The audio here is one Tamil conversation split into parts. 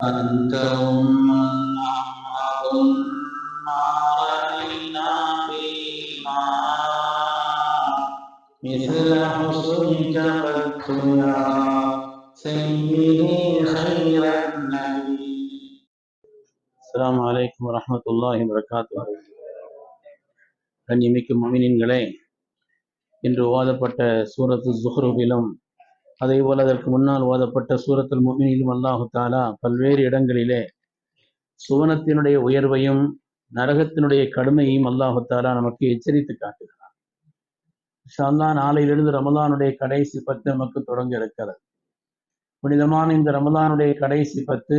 أنت أم أحمد علينا بما مثل حسنك قد يا سيدي خير النبي السلام عليكم ورحمة الله وبركاته கண்ணிமிக்கும் மமினின்களே இன்று ஓதப்பட்ட சூரத்து ஜுஹ்ருவிலும் அதே போல அதற்கு முன்னால் ஓதப்பட்ட சூரத்துல் முமினிலும் அல்லாஹு தாலா பல்வேறு இடங்களிலே சுவனத்தினுடைய உயர்வையும் நரகத்தினுடைய கடுமையையும் அல்லாஹு தாலா நமக்கு எச்சரித்து காட்டுகிறார் ஷால்லா நாளையிலிருந்து ரமலானுடைய கடைசி பத்து நமக்கு தொடங்க இருக்கிறது. புனிதமான இந்த ரமலானுடைய கடைசி பத்து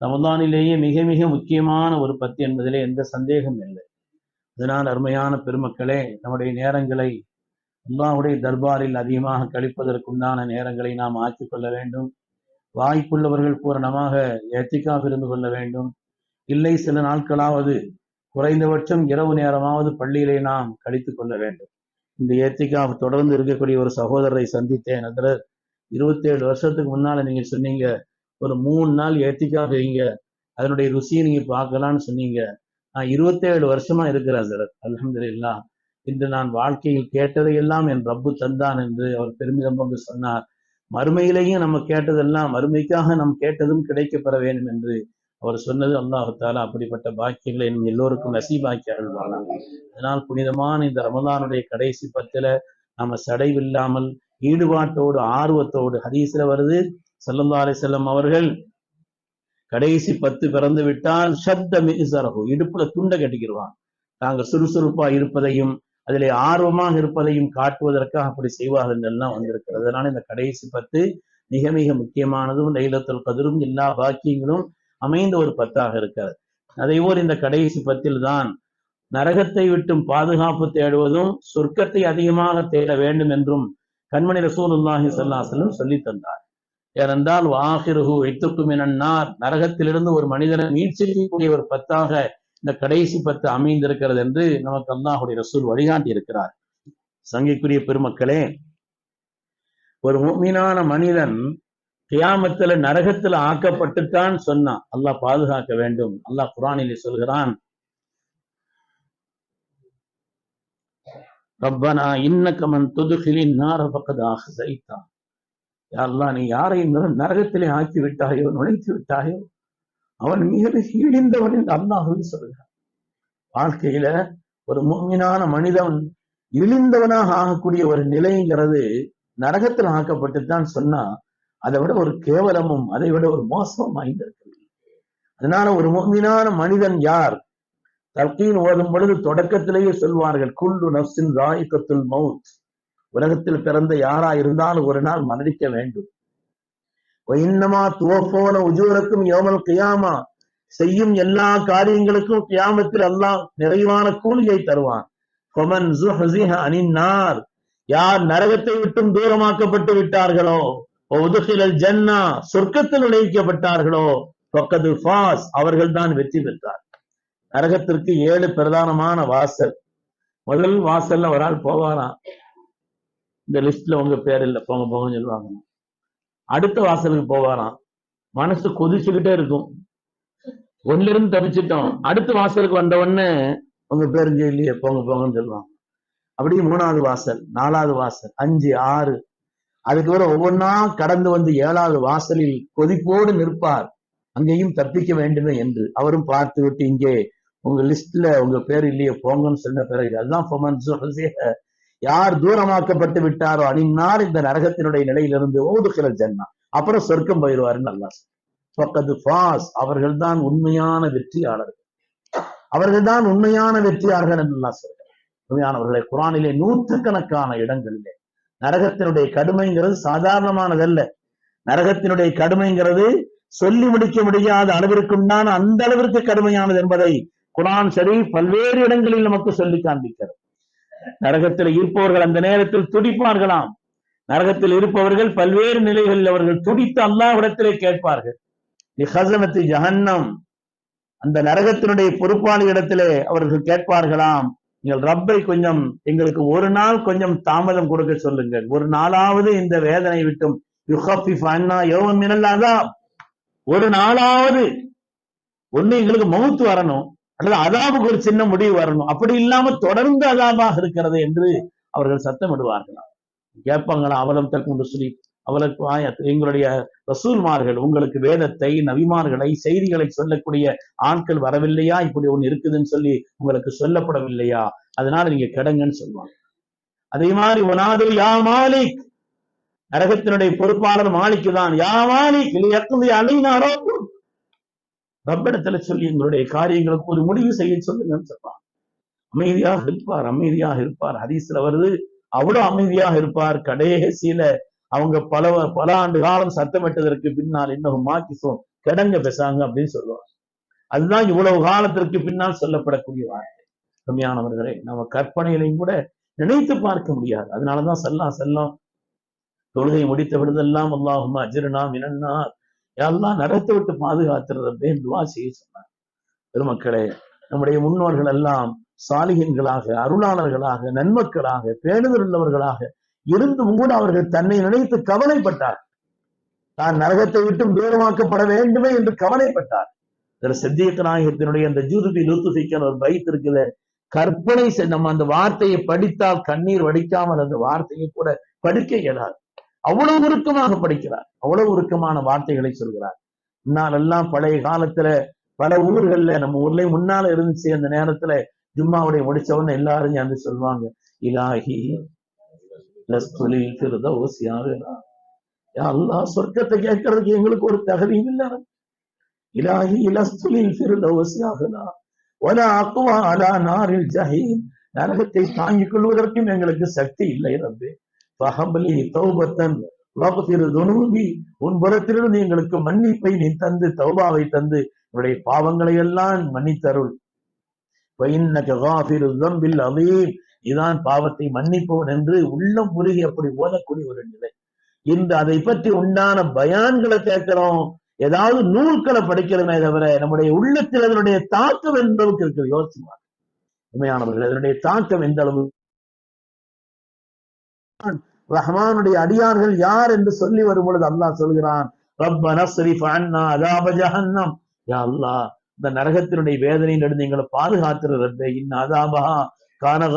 ரமலானிலேயே மிக மிக முக்கியமான ஒரு பத்து என்பதிலே எந்த சந்தேகம் இல்லை. அதனால் அருமையான பெருமக்களே நம்முடைய நேரங்களை அல்லாஹுடைய தர்பாரில் அதிகமாக கழிப்பதற்குண்டான நேரங்களை நாம் ஆக்கிக் கொள்ள வேண்டும். வாய்ப்புள்ளவர்கள் பூரணமாக எத்திக்காக இருந்து கொள்ள வேண்டும். இல்லை சில நாட்களாவது குறைந்தபட்சம் இரவு நேரமாவது பள்ளியிலே நாம் கழித்துக் கொள்ள வேண்டும். இந்த ஏத்திக்காக தொடர்ந்து இருக்கக்கூடிய ஒரு சகோதரரை சந்தித்தேன். அதில் இருபத்தி ஏழு வருஷத்துக்கு முன்னால நீங்க சொன்னீங்க. ஒரு மூணு நாள் ஏத்திக்காக வைங்க. அதனுடைய ருசியை நீங்க பார்க்கலாம்னு சொன்னீங்க. நான் இருபத்தேழு வருஷமா இருக்கிறேன் சார். அலமதுல்லா இன்று நான் வாழ்க்கையில் கேட்டதையெல்லாம் என் ரப்பு தந்தான் என்று அவர் பெருமிதம் கொண்டு சொன்னார். மறுமையிலேயும் நம்ம கேட்டதெல்லாம் மறுமைக்காக நாம் கேட்டதும் கிடைக்கப்பெற வேண்டும் என்று அவர் சொன்னது அல்லாஹால அப்படிப்பட்ட பாக்கியங்களை நம் எல்லோருக்கும் நசீபாக்கி அருள்வானாங்க அதனால் புனிதமான இந்த ரமதானுடைய கடைசி பத்துல நம்ம சடைவில்லாமல் ஈடுபாட்டோடு ஆர்வத்தோடு ஹதீஸ்ல வருது. செல்லந்தாரை அலி செல்லம் அவர்கள் கடைசி பத்து பிறந்து விட்டால் சப்த சரகு இடுப்புல துண்டை கட்டிக்கிடுவான் நாங்கள் சுறுசுறுப்பா இருப்பதையும் அதிலே ஆர்வமாக இருப்பதையும் காட்டுவதற்காக அப்படி செய்வார்கள் எல்லாம் வந்திருக்கிறது. அதனால இந்த கடைசி பத்து மிக மிக முக்கியமானதும் லைலத்துல் கதிரும் எல்லா பாக்கியங்களும் அமைந்த ஒரு பத்தாக இருக்கிறது. அதே போல் இந்த கடைசி பத்தில் தான் நரகத்தை விட்டும் பாதுகாப்பு தேடுவதும் சொர்க்கத்தை அதிகமாக தேட வேண்டும் என்றும் கண்மணி ரசூலுல்லாஹி சல்லாஹலும் சொல்லி தந்தார். ஏனென்றால் வாகிருகு வைத்துக்கும் என்னார் நரகத்திலிருந்து ஒரு மனிதனை மீட்சிக்கக்கூடிய ஒரு பத்தாக இந்த கடைசி பத்து அமைந்திருக்கிறது என்று நமக்கு அல்லாஹுடைய ரசூல் வழிகாட்டி இருக்கிறார் சங்கைக்குரிய பெருமக்களே ஒரு மீனான மனிதன் கியாமத்துல நரகத்துல ஆக்கப்பட்டுத்தான் சொன்னான் அல்லாஹ் பாதுகாக்க வேண்டும். அல்லாஹ் குரானிலே சொல்கிறான் ரப்பனா இன்னக்கமன் துதுகிலின் நார பக்கதாக சைத்தான் யாரெல்லாம் நீ யாரையும் நரகத்திலே ஆக்கி விட்டாயோ நுழைத்து விட்டாயோ அவன் மிக இழிந்தவன் என்று அல்லாஹுவே சொல்கிறான். வாழ்க்கையில ஒரு மூமினான மனிதன் இழிந்தவனாக ஆகக்கூடிய ஒரு நிலைங்கிறது நரகத்தில் ஆக்கப்பட்டுத்தான் சொன்னா அதை விட ஒரு கேவலமும் அதை விட ஒரு மோசமும் வாய்ந்திருக்கிறது அதனால ஒரு மூமினான மனிதன் யார்? தல்கீன் ஓதும் பொழுது தொடக்கத்திலேயே சொல்வார்கள் குல்லு நப்சின் ராயிக்கத்துல் மவுத் உலகத்தில் பிறந்த யாரா இருந்தாலும் ஒரு நாள் மரணிக்க வேண்டும். இன்னமா துவப்போன உஜூரக்கும் யோமல் கியாமா செய்யும் எல்லா காரியங்களுக்கும் கியாமத்தில் அல்லாஹ் நிறைவான கூலியை தருவான். கொமன் யார் நரகத்தை விட்டும் தூரமாக்கப்பட்டு விட்டார்களோ ஒதுகிலல் ஜன்னா சொர்க்கத்தில் நுழைக்கப்பட்டார்களோ பக்கது ஃபாஸ் அவர்கள் தான் வெற்றி பெற்றார். நரகத்திற்கு ஏழு பிரதானமான வாசல். முதல் வாசல்ல ஒரு ஆள் போவாராம். இந்த லிஸ்ட்ல உங்க பேர் இல்லை போங்க போங்கன்னு சொல்லுவாங்க. அடுத்த வாசலுக்கு போவாராம் மனசு கொதிச்சுக்கிட்டே இருக்கும். ஒன்ல இருந்து தப்பிச்சிட்டோம். அடுத்த வாசலுக்கு வந்த உடனே உங்க பேர் இங்க இல்லையே போங்க போங்கன்னு சொல்லுவாங்க. அப்படியே மூணாவது வாசல் நாலாவது வாசல் அஞ்சு ஆறு. அதுக்கு வர ஒவ்வொன்றா கடந்து வந்து ஏழாவது வாசலில் கொதிப்போடு நிற்பார். அங்கேயும் தப்பிக்க வேண்டுமே என்று. அவரும் பார்த்து விட்டு இங்கே உங்க லிஸ்ட்ல உங்க பேர் இல்லையே போங்கன்னு சொன்ன பிறகு அதுதான் யார் தூரமாக்கப்பட்டு விட்டாரோ அணினார் இந்த நரகத்தினுடைய நிலையிலிருந்து ஓதுகிற ஜன்னா. அப்புறம் சொர்க்கம் போயிடுவாருன்னு நல்லா பக்கத்து ஃபாஸ் அவர்கள் தான் உண்மையான வெற்றியாளர்கள். அவர்கள் தான் உண்மையான வெற்றியாளர்கள் என்று நல்லா சொல்றேன். உண்மையானவர்களை குரானிலே நூற்றுக்கணக்கான இடங்களிலே நரகத்தினுடைய கடுமைங்கிறது சாதாரணமானதல்ல. நரகத்தினுடைய கடுமைங்கிறது சொல்லி முடிக்க முடியாத அளவிற்குண்டான அந்த அளவிற்கு கடுமையானது என்பதை குரான் சரி பல்வேறு இடங்களில் நமக்கு சொல்லி காண்பிக்கிறது. நரகத்தில் இருப்பவர்கள் அந்த நேரத்தில் துடிப்பார்களாம். நரகத்தில் இருப்பவர்கள் பல்வேறு நிலைகளில் அவர்கள் துடித்து அல்லாவிடத்திலே கேட்பார்கள். ஹசனத்து ஜஹன்னம். அந்த நரகத்தினுடைய பொறுப்பாளி இடத்திலே அவர்கள் கேட்பார்களாம். நீங்கள் ரப்பை கொஞ்சம் எங்களுக்கு ஒரு நாள் கொஞ்சம் தாமதம் கொடுக்க சொல்லுங்கள். ஒரு நாளாவது இந்த வேதனை விட்டும். ஒரு நாளாவது. ஒண்ணு எங்களுக்கு மவுத்து வரணும். அல்லது அதாபுக்கு ஒரு சின்ன முடிவு வரணும். அப்படி இல்லாம தொடர்ந்து அதாபாக இருக்கிறது என்று அவர்கள் சத்தமிடுவார்களாம் கேட்பாங்களா? அவலம் தற்கொண்டு சொல்லி அவளுக்கு எங்களுடைய ரசூல்மார்கள் உங்களுக்கு வேதத்தை நபிமார்களை செய்திகளை சொல்லக்கூடிய ஆட்கள் வரவில்லையா? இப்படி ஒண்ணு இருக்குதுன்னு சொல்லி உங்களுக்கு சொல்லப்படவில்லையா? அதனால நீங்க கிடங்கன்னு சொல்லுவாங்க. அதே மாதிரி ஒனாது யா மாலிக். நரகத்தினுடைய பொறுப்பாளர் மாலிக்கு தான் யா மாலிக் இல்லை அலைனாரோ ரப்பிடத்துல சொல்லி எங்களுடைய காரியங்களுக்கு ஒரு முடிவு செய்ய சொல்லுங்கன்னு சொல்றான். அமைதியாக இருப்பார் அமைதியாக இருப்பார். ஹரிசுல வருது அவ்வளவு அமைதியாக இருப்பார். கடைசியில அவங்க பல பல ஆண்டு காலம் சத்தமிட்டதற்கு பின்னால் இன்னும் மாக்கிசோம் கிடங்க பேசாங்க அப்படின்னு சொல்லுவாங்க. அதுதான் இவ்வளவு காலத்திற்கு பின்னால் சொல்லப்படக்கூடிய வார்த்தை. கம்மியானவர்களே நம்ம கற்பனையிலையும் கூட நினைத்து பார்க்க முடியாது. அதனாலதான் செல்லாம் செல்லம் தொழுகை முடித்த விடுதெல்லாம் அல்லாஹுமா அஜிரனா மினன்னா எல்லாம் நடத்தி விட்டு பாதுகாத்துறதே துவா செய்ய சொன்னார். பெருமக்களே நம்முடைய முன்னோர்கள் எல்லாம் சாலிகன்களாக அருளாளர்களாக நன்மக்களாக பேணுதல் உள்ளவர்களாக இருந்தும் கூட அவர்கள் தன்னை நினைத்து கவலைப்பட்டார். தான் நரகத்தை விட்டும் தூரமாக்கப்பட வேண்டுமே என்று கவலைப்பட்டார். திரு சித்தியக்க நாயகத்தினுடைய அந்த ஜூதுபி லூத்துசிக்கன் ஒரு பைத் இருக்குது கற்பனை நம்ம அந்த வார்த்தையை படித்தால் கண்ணீர் வடிக்காமல் அந்த வார்த்தையை கூட படிக்க இயலாது. அவ்வளவு உருக்கமாக படிக்கிறார். அவ்வளவு உருக்கமான வார்த்தைகளை சொல்கிறார். முன்னால் எல்லாம் பழைய காலத்துல பல ஊர்கள்ல நம்ம ஊர்ல முன்னால இருந்துச்சு அந்த நேரத்துல ஜும்மாவுடைய முடிச்ச எல்லாரும் வந்து சொல்லுவாங்க இலாஹி அல்லா சொர்க்கத்தை கேட்கறதுக்கு எங்களுக்கு ஒரு தகுதியும் இல்ல. இலாஹி இலஸ்துலில் ஃபிர்தௌஸ் யா இலா. அக்வா அலா நாரில் ஜஹீம். நரகத்தை தாங்கிக் கொள்வதற்கும் எங்களுக்கு சக்தி இல்லை ரப்பே. ஃபஹப்லி தௌபத்தன் வாக்குத்திரு துணுபி உன் புறத்திலிருந்து எங்களுக்கு மன்னிப்பை நீ தந்து தௌபாவை தந்து. என்னுடைய பாவங்களை எல்லாம் மன்னித்தருள். அதீம் இதான் பாவத்தை மன்னிப்பவன் என்று உள்ளம் உருகி அப்படி ஓதக்கூடிய ஒரு நிலை. இந்த அதை பற்றி உண்டான பயான்களை கேட்கிறோம். ஏதாவது நூல்களை படிக்கிறதுமே தவிர நம்முடைய உள்ளத்தில் அதனுடைய தாக்கம் என்ற அளவுக்கு இருக்கிறது யோசிச்சுமா உண்மையானவர்கள் அதனுடைய தாக்கம் எந்த அளவு ரஹ்மானுடைய அடியார்கள் யார் என்று சொல்லி வரும் பொழுது அல்லாஹ் சொல்கிறான் ஜஹன்னம். அல்லாஹ் இந்த நரகத்தினுடைய வேதனையிலிருந்து எங்களை பாதுகாத்துறது இன்ன அதாபஹா கான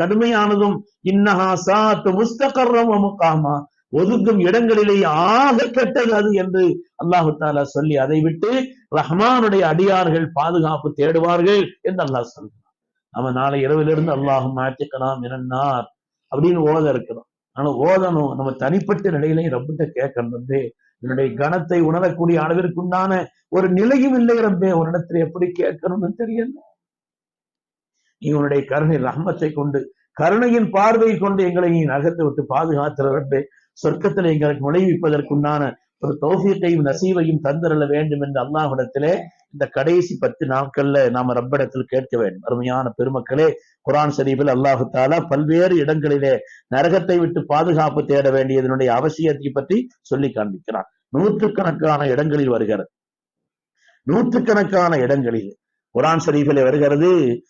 கடுமையானதும் இன்னஹா சாத்து முஸ்தகர்ரம் முகாமா. ஒதுக்கும் இடங்களிலே ஆக கெட்டது அது என்று அல்லாஹு தாலா சொல்லி அதை விட்டு ரஹ்மானுடைய அடியார்கள் பாதுகாப்பு தேடுவார்கள் என்று அல்லாஹ் சொல்கிறான். நம்ம நாளை இரவிலிருந்து அல்லாஹும் மாற்றிக்கலாம் என்னார் அப்படின்னு ஓத இருக்கிறோம் ஆனா ஓதணும். நம்ம தனிப்பட்ட நிலையிலையும் ரொம்ப கேட்கணும் என்னுடைய கணத்தை உணரக்கூடிய அளவிற்குண்டான ஒரு நிலையும் இல்லை ரம்பே ஒரு இடத்துல எப்படி கேட்கணும்னு தெரியல. நீ உன்னுடைய கருணை ரஹமத்தை கொண்டு கருணையின் பார்வையை கொண்டு எங்களை நீ நகத்தை விட்டு பாதுகாத்துற ரப்பே. சொர்க்கத்தில் எங்களுக்கு நுழைவிப்பதற்குண்டான ஒரு தௌஃபீக்கையும் நசீவையும் தந்திரல வேண்டும் என்று அல்லாஹிடத்திலே இந்த கடைசி பத்து நாட்கள்ல நாம ரப்பிடத்தில் கேட்க வேண்டும். அருமையான பெருமக்களே குரான் ஷரீஃபில் அல்லாஹு தாலா பல்வேறு இடங்களிலே நரகத்தை விட்டு பாதுகாப்பு தேட வேண்டியதனுடைய அவசியத்தை பற்றி சொல்லி காண்பிக்கிறான். நூற்றுக்கணக்கான இடங்களில் வருகிறது. நூற்றுக்கணக்கான இடங்களில் குரான் ஷரீஃபிலே வருகிறது.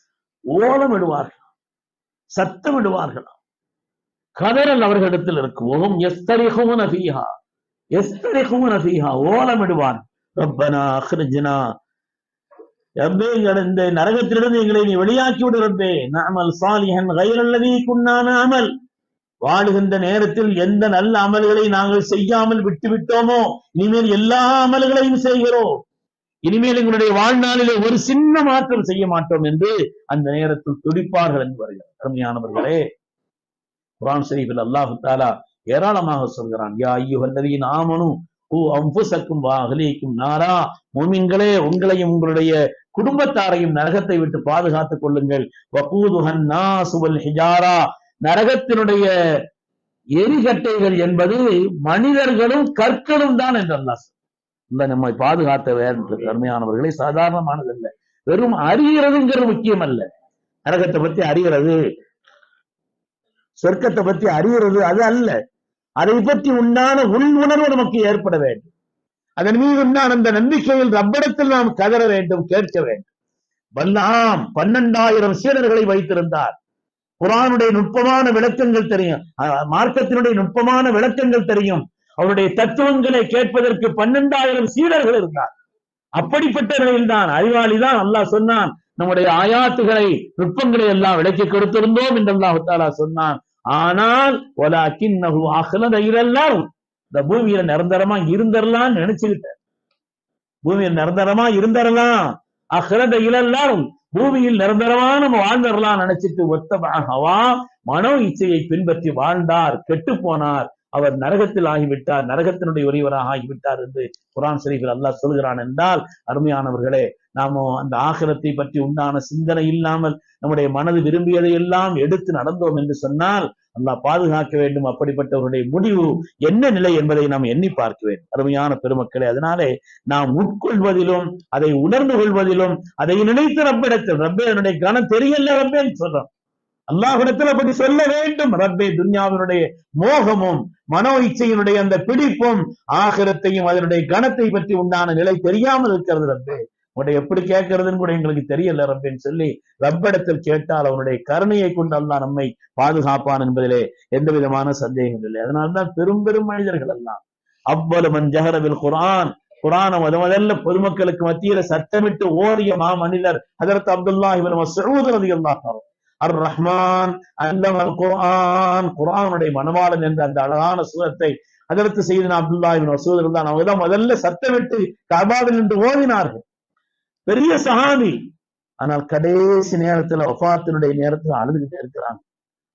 ஓலம் விடுவார்கள் சத்தம் விடுவார்கள் கதறல் அவர்களிடத்தில் இருக்கும். ஓம் ஃபீஹா ரப்பனா அஹ்ரிஜ்னா ரப்பே இந்த நரகத்திலிருந்து எங்களை நீ வெளியாக்கி விடு ரப்பே. நஅமல் சாலிஹன் கைரல்லதி குன்னான அமல் வாழுகின்ற நேரத்தில் எந்த நல்ல அமல்களை நாங்கள் செய்யாமல் விட்டு விட்டோமோ இனிமேல் எல்லா அமல்களையும் செய்கிறோம். இனிமேல் எங்களுடைய வாழ்நாளிலே ஒரு சின்ன மாற்றம் செய்ய மாட்டோம் என்று அந்த நேரத்தில் துடிப்பார்கள் என்று வருகிறார். அருமையானவர்களே குரான் ஷரீஃபில் அல்லாஹு தாலா ஏராளமாக சொல்கிறான் யா ஐயுஹல்லதீன் நாமனும் ஊ அம்புசக்கும் வா அகலிக்கும் நாரா மோமின்களே உங்களையும் உங்களுடைய குடும்பத்தாரையும் நரகத்தை விட்டு பாதுகாத்துக் கொள்ளுங்கள். வகூதுஹன் நாசுவல் ஹிஜாரா. நரகத்தினுடைய எரிகட்டைகள் என்பது மனிதர்களும் கற்களும் தான் என்று இந்த நம்மை பாதுகாத்த வேண்டும் சாதாரணமானது சாதாரணமானதல்ல. வெறும் அறிகிறதுங்கிறது முக்கியம் அல்ல நரகத்தை பத்தி அறிகிறது சொர்க்கத்தை பத்தி அறிகிறது அது அல்ல. அதை பற்றி உண்டான உள் உணர்வு நமக்கு ஏற்பட வேண்டும். அதன் மீது உண்டான அந்த நம்பிக்கையில் ரப்பிடத்தில் நாம் கதற வேண்டும் கேட்க வேண்டும். வல்லாம் பன்னெண்டாயிரம் சீடர்களை வைத்திருந்தார். குரானுடைய நுட்பமான விளக்கங்கள் தெரியும். மார்க்கத்தினுடைய நுட்பமான விளக்கங்கள் தெரியும். அவருடைய தத்துவங்களை கேட்பதற்கு பன்னெண்டாயிரம் சீடர்கள் இருந்தார். அப்படிப்பட்ட நிலையில் தான் அறிவாளிதான் அல்லாஹ் சொன்னான். நம்முடைய ஆயாத்துகளை நுட்பங்களை எல்லாம் விளக்கி கொடுத்திருந்தோம் என்று அல்லாஹு தாலா சொன்னான். ஆனால் ஒலாக்கின்னஹு அஹ்லத இலல்லாஹ். இந்த பூமியில நிரந்தரமா இருந்தரலாம் நினைச்சுக்கிட்ட பூமியில் நிரந்தரமா இருந்தரலாம். அஹ்லத இலல்லாஹ். பூமியில் நிரந்தரமா நம்ம வாழ்ந்தரலாம் நினைச்சிட்டு ஒத்த மனோ இச்சையை பின்பற்றி வாழ்ந்தார் கெட்டு போனார். அவர் நரகத்தில் ஆகிவிட்டார் நரகத்தினுடைய ஒருவராக ஆகிவிட்டார் என்று குரான் ஷரீஃபில் அல்லாஹ் சொல்கிறான் என்றால் அருமையானவர்களே நாம அந்த ஆகிரத்தை பற்றி உண்டான சிந்தனை இல்லாமல் நம்முடைய மனது விரும்பியதை எல்லாம் எடுத்து நடந்தோம் என்று சொன்னால் அல்லாஹ் பாதுகாக்க வேண்டும். அப்படிப்பட்டவருடைய முடிவு என்ன நிலை என்பதை நாம் எண்ணி பார்க்க வேண்டும். அருமையான பெருமக்களே அதனாலே நாம் உட்கொள்வதிலும் அதை உணர்ந்து கொள்வதிலும் அதை நினைத்து ரப்பிடத்தில் ரப்பே என்னுடைய கனம் தெரியல ரப்பேன்னு சொல்றோம். அல்லாஹிடத்தில் அப்படி சொல்ல வேண்டும். ரப்பே துன்யாவினுடைய மோகமும் மனோ இச்சையினுடைய அந்த பிடிப்பும் ஆகிரத்தையும் அதனுடைய கணத்தை பற்றி உண்டான நிலை தெரியாமல் இருக்கிறது ரப்பே. உன்னை எப்படி கேட்கறதுன்னு கூட எங்களுக்கு தெரியல ரப்பின்னு சொல்லி ரப்பிடத்தில் கேட்டால் அவனுடைய கருணையை கொண்டு நம்மை பாதுகாப்பான் என்பதிலே எந்த விதமான சந்தேகம் இல்லை. அதனால்தான் பெரும் பெரும் மனிதர்கள் எல்லாம் அவ்வளவு மன் ஜஹரவில் குரான் குரான முத முதல்ல பொதுமக்களுக்கு மத்தியில சட்டமிட்டு ஓரிய மா மனிதர் அதற்கு அப்துல்லா இவன் மசூத் ரலியல்லாஹு அர் ரஹ்மான் அல்லமல் குரான் குரானுடைய மனவாளன் என்ற அந்த அழகான சூரத்தை அதற்கு செய்தன அப்துல்லா இவன் மசூத் தான் அவங்க தான் முதல்ல சத்தமிட்டு கபாவில் நின்று ஓதினார்கள் பெரிய சஹாபி. ஆனால் கடைசி நேரத்துல வஃபாத்தினுடைய நேரத்துல அழுதுகிட்டே இருக்கிறாங்க.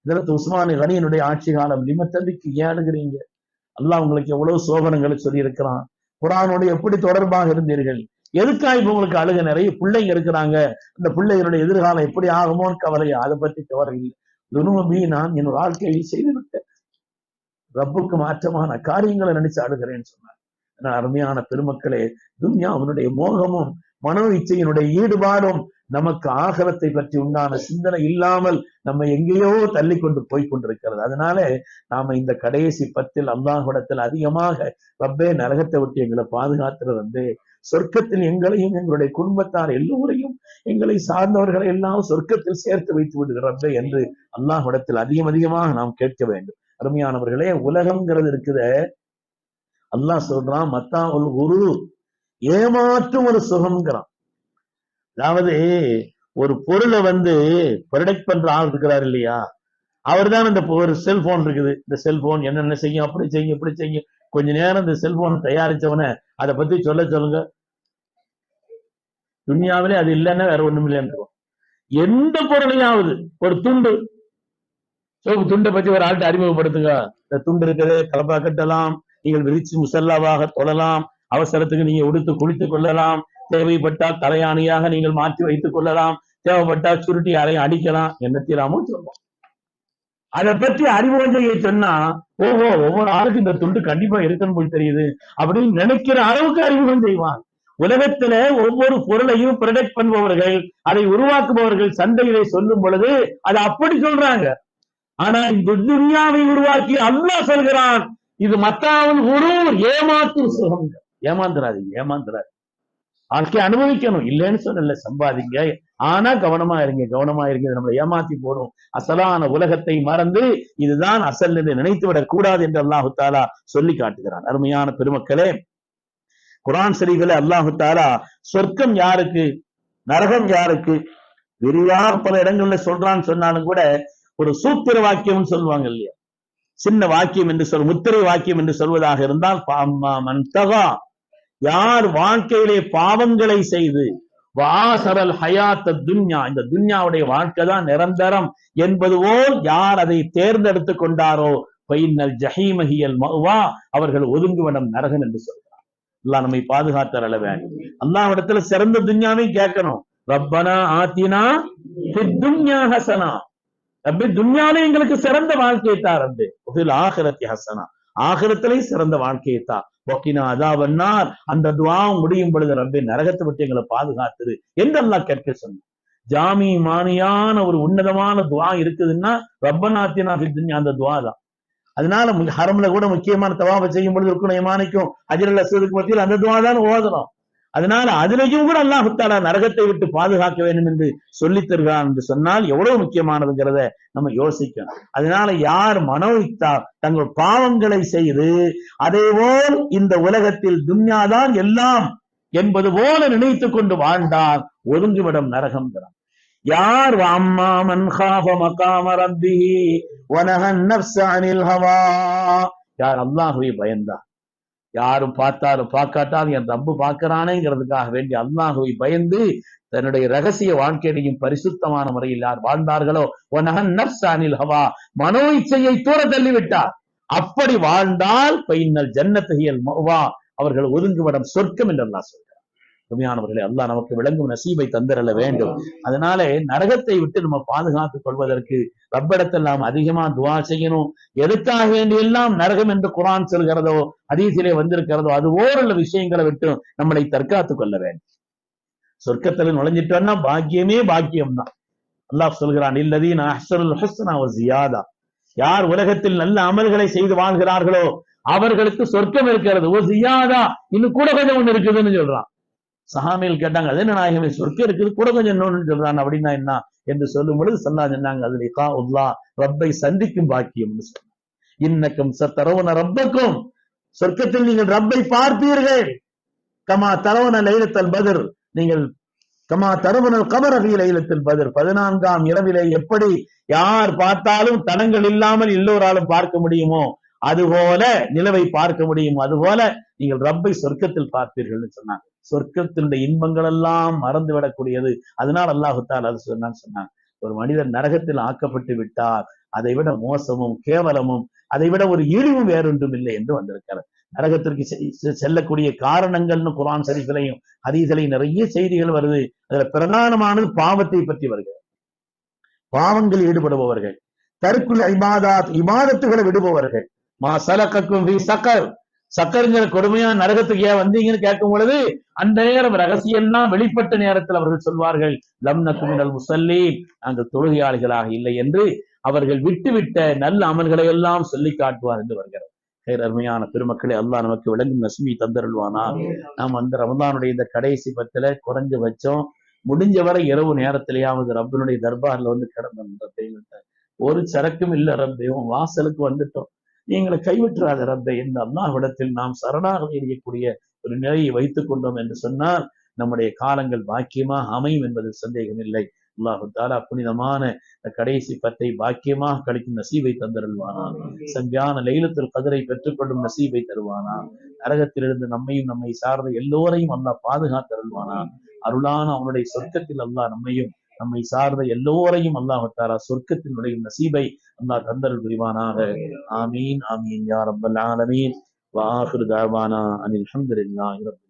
இதற்கு உஸ்மானி கனியனுடைய ஆட்சி காலம். லிமத்தந்திக்கு ஏன் அழுகிறீங்க அல்லாஹ் உங்களுக்கு எவ்வளவு சோகனங்களை சொல்லி இருக்கிறான் குரானோடு எப்படி தொடர்பாக இருந்தீர்கள்? எதுக்காக இப்ப உங்களுக்கு அழுக நிறைய பிள்ளைங்க இருக்கிறாங்க? அந்த பிள்ளைகளுடைய எதிர்காலம் எப்படி ஆகுமோன்னு கவலை அதை பற்றி கவலை இல்லை. துனுமபி நான் என் வாழ்க்கையில் செய்துவிட்டேன். ரப்புக்கு மாற்றமான காரியங்களை நினைச்சு அழுகிறேன்னு சொன்னார். அருமையான பெருமக்களே துன்யா அவனுடைய மோகமும் மனோ இச்சையினுடைய ஈடுபாடும் நமக்கு ஆகலத்தை பற்றி உண்டான சிந்தனை இல்லாமல் நம்ம எங்கேயோ தள்ளி கொண்டு போய் கொண்டிருக்கிறது. அதனால நாம இந்த கடைசி பத்தில் அல்லாஹ்விடத்தில் அதிகமாக ரப்பே நரகத்தை விட்டு எங்களை பாதுகாத்துறது வந்து சொர்க்கத்தில் எங்களையும் எங்களுடைய குடும்பத்தார் எல்லோரையும் எங்களை சார்ந்தவர்களை எல்லாம் சொர்க்கத்தில் சேர்த்து வைத்து விடுகிறப்ப என்று அல்லாஹ்விடத்தில் அதிகம் அதிகமாக நாம் கேட்க வேண்டும். அருமையானவர்களே உலகம்ங்கிறது இருக்குத. அல்லாஹ் சொல்றான் மத்தா ஒரு குரு ஏமாற்றும் ஒரு சுகம்ங்கிறான். அதாவது ஒரு பொருளை வந்து ப்ரொடக்ட் பண்ற ஆள் இருக்கிறார் இல்லையா? அவர் தான் இந்த ஒரு செல்போன் இருக்குது. இந்த செல்போன் என்னென்ன செய்யும் அப்படி செய்யும் இப்படி செய்யும். கொஞ்ச நேரம் இந்த செல்போன் தயாரிச்சவன அதை பத்தி சொல்ல சொல்லுங்க. துன்யாவிலே அது இல்லைன்னா வேற ஒண்ணும் இல்லைன்னு எந்த பொருளையாவது ஒரு துண்டு. சோப்பு துண்டை பத்தி ஒரு ஆள்கிட்ட அறிமுகப்படுத்துங்க. இந்த துண்டு இருக்கிறது கலப்பா கட்டலாம். நீங்கள் விரிச்சு முசல்லாவாக தொழலாம். அவசரத்துக்கு நீங்க உடுத்து குளித்துக் கொள்ளலாம். தேவைப்பட்டால் தலையாணியாக நீங்கள் மாற்றி வைத்துக் கொள்ளலாம். தேவைப்பட்டால் சுருட்டி அறையை அடிக்கலாம் என்ன தீராமோ சொல்லுவோம் அதை பற்றி அறிமுகம் செய்ய சொன்னா ஓஹோ ஒவ்வொரு ஆளுக்கு இந்த துண்டு கண்டிப்பா இருக்குன்னு போய் தெரியுது. அப்படின்னு நினைக்கிற அளவுக்கு அறிமுகம் செய்வான் உலகத்துல ஒவ்வொரு பொருளையும் ப்ரொடக்ட் பண்ணுபவர்கள் அதை உருவாக்குபவர்கள் சந்தையிலே சொல்லும் பொழுது அதை அப்படி சொல்றாங்க. ஆனா இந்த துன்யாவை உருவாக்கி அல்லாஹ் சொல்கிறான் இது மத்தாவன் ஒரு ஏமாத்து சுகம். ஏமாந்துராதீங்க ஏமாந்துடாது வாழ்க்கையை அனுபவிக்கணும். இல்லைன்னு சொல்லல சம்பாதிங்க. ஆனா கவனமா இருங்க கவனமா இருங்க. நம்மளை ஏமாத்தி போடும். அசலான உலகத்தை மறந்து இதுதான் அசல் என்று நினைத்து விடக் கூடாது என்று அல்லாஹு தாலா சொல்லி காட்டுகிறான். அருமையான பெருமக்களே குரான் சரிகளை அல்லாஹு தாலா சொர்க்கம் யாருக்கு நரகம் யாருக்கு விரிவாக பல இடங்கள்ல சொல்றான்னு சொன்னாலும் கூட ஒரு சூத்திர வாக்கியம்னு சொல்லுவாங்க இல்லையா? சின்ன வாக்கியம் என்று சொல் முத்திரை வாக்கியம் என்று சொல்வதாக இருந்தால் பாம்மா மன்தகா யார் வாழ்க்கையிலே பாவங்களை செய்து வாசரல் ஹயாத்த துன்யா இந்த துன்யாவுடைய வாழ்க்கை தான் நிரந்தரம் என்பது போல் யார் அதை தேர்ந்தெடுத்து கொண்டாரோ பைனல் ஜஹீமஹியல் மகுவா அவர்கள் ஒதுங்குவனம் நரகன் என்று சொல்கிறார். அல்லாஹ் நம்மை பாதுகாத்தர் அளவே அல்லா அல்லாஹ்விடத்துல சிறந்த துன்யாவை கேட்கணும். ரப்பனா ஆத்தினா துன்யா ஹசனா. ரப்பி துன்யாலே எங்களுக்கு சிறந்த வாழ்க்கையை தார் ரப்பே ஆகிரத்தி ஹசனா. ஆகிரத்திலே சிறந்த வாழ்க்கையை தார். பொக்கினா அதாவன்னார் அந்த துவா முடியும் பொழுது ரப்பே நரகத்தை விட்டு எங்களை பாதுகாத்துரு என்றெல்லாம் கேட்க சொன்னார் ஜாமி மானியான ஒரு உன்னதமான துவா இருக்குதுன்னா ரப்பநாத்தினா அந்த துவா தான். அதனால மு- ஹரம்ல கூட முக்கியமான தவாப செய்யும் பொழுது இருக்கணும் மாணிக்கும் அஜிரல் அசதுக்கு மத்தியில் அந்த துவா தான் ஓதணும். அதனால அதுலயும் கூட அல்லாஹுத்தாலா நரகத்தை விட்டு பாதுகாக்க வேண்டும் என்று சொல்லித் தருகிறான் என்று சொன்னால் எவ்வளவு முக்கியமானதுங்கிறத நம்ம யோசிக்கணும். அதனால யார் மனோவித்தா தங்கள் பாவங்களை செய்து அதேபோல் இந்த உலகத்தில் துன்யாதான் எல்லாம் என்பது போல நினைத்துக் கொண்டு வாழ்ந்தால் ஒதுங்குவிடம் நரகம் யார் அம்மா மன் காஃப மகாம ரப்பிஹி வனஹன் நஃப்ஸ அனில் ஹவா? யார் அல்லாஹுவை பயந்தார் யாரும் பார்த்தாலும் பார்க்காட்டாலும் என் ரப்பு பார்க்கிறானேங்கிறதுக்காக வேண்டி அல்லாஹுவை பயந்து தன்னுடைய ரகசிய வாழ்க்கையையும் பரிசுத்தமான முறையில் யார் வாழ்ந்தார்களோ? ஒனஹன் ஹவா. மனோ இச்சையை தூர தள்ளிவிட்டார். அப்படி வாழ்ந்தால் பையினல் ஜன்னத்தகியல் மவா அவர்கள் ஒதுங்குவிடம் சொர்க்கம் என்றெல்லாம் அல்லாஹ் உண்மையானவர்களே அல்லாஹ் நமக்கு விளங்கும் நசீபை தந்திரல வேண்டும். அதனாலே நரகத்தை விட்டு நம்ம பாதுகாத்துக் கொள்வதற்கு ரப்படத்தில் நாம் அதிகமா துவா செய்யணும். எதுக்காக வேண்டியெல்லாம் நரகம் என்று குரான் சொல்கிறதோ அதீசிலே வந்திருக்கிறதோ அது ஓருள்ள விஷயங்களை விட்டு நம்மளை தற்காத்துக் கொள்ள வேண்டும். சொர்க்கத்துல நுழைஞ்சிட்டோம்னா பாக்கியமே பாக்கியம் தான் அல்லாஹ் சொல்கிறான் இல்லதீன் அஹ்சனுல் ஹுஸ்னா ஜியாதா யார் உலகத்தில் நல்ல அமல்களை செய்து வாழ்கிறார்களோ அவர்களுக்கு சொர்க்கம் இருக்கிறது. ஓ ஜியாதா இன்னும் கூட கொஞ்சம் ஒண்ணு இருக்குதுன்னு சொல்றான். சஹாமியில் கேட்டாங்க அது என்ன நாயகமே சொர்க்கம் இருக்குது? கூட கொஞ்சம் இன்னொன்று சொல்றான் அப்படின்னா என்ன? என்று சொல்லும் பொழுது சல்லா சொன்னாங்க அது உல்லா ரப்பை சந்திக்கும் பாக்கியம்னு சொன்னாங்க. இன்னக்கும் சத்தரவன ரப்பக்கும் சொர்க்கத்தில் நீங்கள் ரப்பை பார்ப்பீர்கள். கமா தரவன லைலத்தல் பதர் நீங்கள் கமா தருவனல் கமரகி லைலத்தில் பதர். பதினான்காம் இரவிலே எப்படி யார் பார்த்தாலும் தடங்கள் இல்லாமல் எல்லோராலும் பார்க்க முடியுமோ அதுபோல நிலவை பார்க்க முடியும். அதுபோல நீங்கள் ரப்பை சொர்க்கத்தில் பார்ப்பீர்கள்னு சொன்னாங்க. சொர்க்கத்தினுடைய இன்பங்கள் எல்லாம் மறந்து விடக்கூடியது அதனால் அல்லாஹுத்தால் அது சொன்னான்னு சொன்னாங்க ஒரு மனிதர் நரகத்தில் ஆக்கப்பட்டு விட்டார். அதை விட மோசமும் கேவலமும் அதை விட ஒரு இழிவும் வேறொன்றும் இல்லை என்று வந்திருக்கிறார் நரகத்திற்கு செ- செல்லக்கூடிய காரணங்கள்னு குரான் சரிகளையும் ஹதீஸ்லையும் நிறைய செய்திகள் வருது. அதுல பிரதானமானது பாவத்தை பற்றி வருகிறது. பாவங்களில் ஈடுபடுபவர்கள் தற்குல் இபாதாத் இபாதத்துகளை விடுபவர்கள். மா சலக்கக்கும் சக்கர். சக்கருங்கிற கொடுமையா நரகத்துக்கு ஏன் வந்தீங்கன்னு கேட்கும் பொழுது அந்த நேரம் ரகசியம்லாம் வெளிப்பட்ட நேரத்தில் அவர்கள் சொல்வார்கள் லம் நக்குமினல் முசல்லி நாங்கள் தொழுகையாளிகளாக இல்லை என்று அவர்கள் விட்டுவிட்ட நல்ல அமல்களை எல்லாம் சொல்லி காட்டுவார் என்று வருகிறார் அருமையான பெருமக்களை அல்லாஹ் நமக்கு விளங்கும் நசுமி தந்தருள்வானா நாம் அந்த ரமதானுடைய இந்த கடைசி பத்துல குறைஞ்சபட்சம் முடிஞ்ச வரை இரவு நேரத்திலேயாவது ரப்பனுடைய தர்பார்ல வந்து கிடந்த ஒரு சரக்கும் இல்ல ரப்பையும் வாசலுக்கு வந்துட்டோம். நீங்களை கைவிட்டுறாத ரப்பே இந்த அல்லாஹ்விடத்தில் நாம் சரணாக எரியக்கூடிய ஒரு நிலையை வைத்துக் கொண்டோம் என்று சொன்னால் நம்முடைய காலங்கள் பாக்கியமாக அமையும் என்பதில் சந்தேகம் இல்லை. அல்லாஹு தாலா புனிதமான கடைசி பத்தை பாக்கியமாக கழிக்கும் நசீபை தந்தருள்வானா சங்கியான லைலத்தில் கதிரை பெற்றுக்கொள்ளும் நசீபை தருவானா நரகத்திலிருந்து நம்மையும் நம்மை சார்ந்த எல்லோரையும் அல்லாஹ் பாதுகாத்தருள்வானா அருளான அவனுடைய சொர்க்கத்தில் அல்லாஹ் நம்மையும் நம்மை சார்ந்த எல்லோரையும் அல்லாஹ் தாரா சொர்க்கத்தில் நுழையும் நசீபை اللہ تقبل بإيمانه. آمين. آمين. يا رب العالمين. وآخر دعوانا أن الحمد لله رب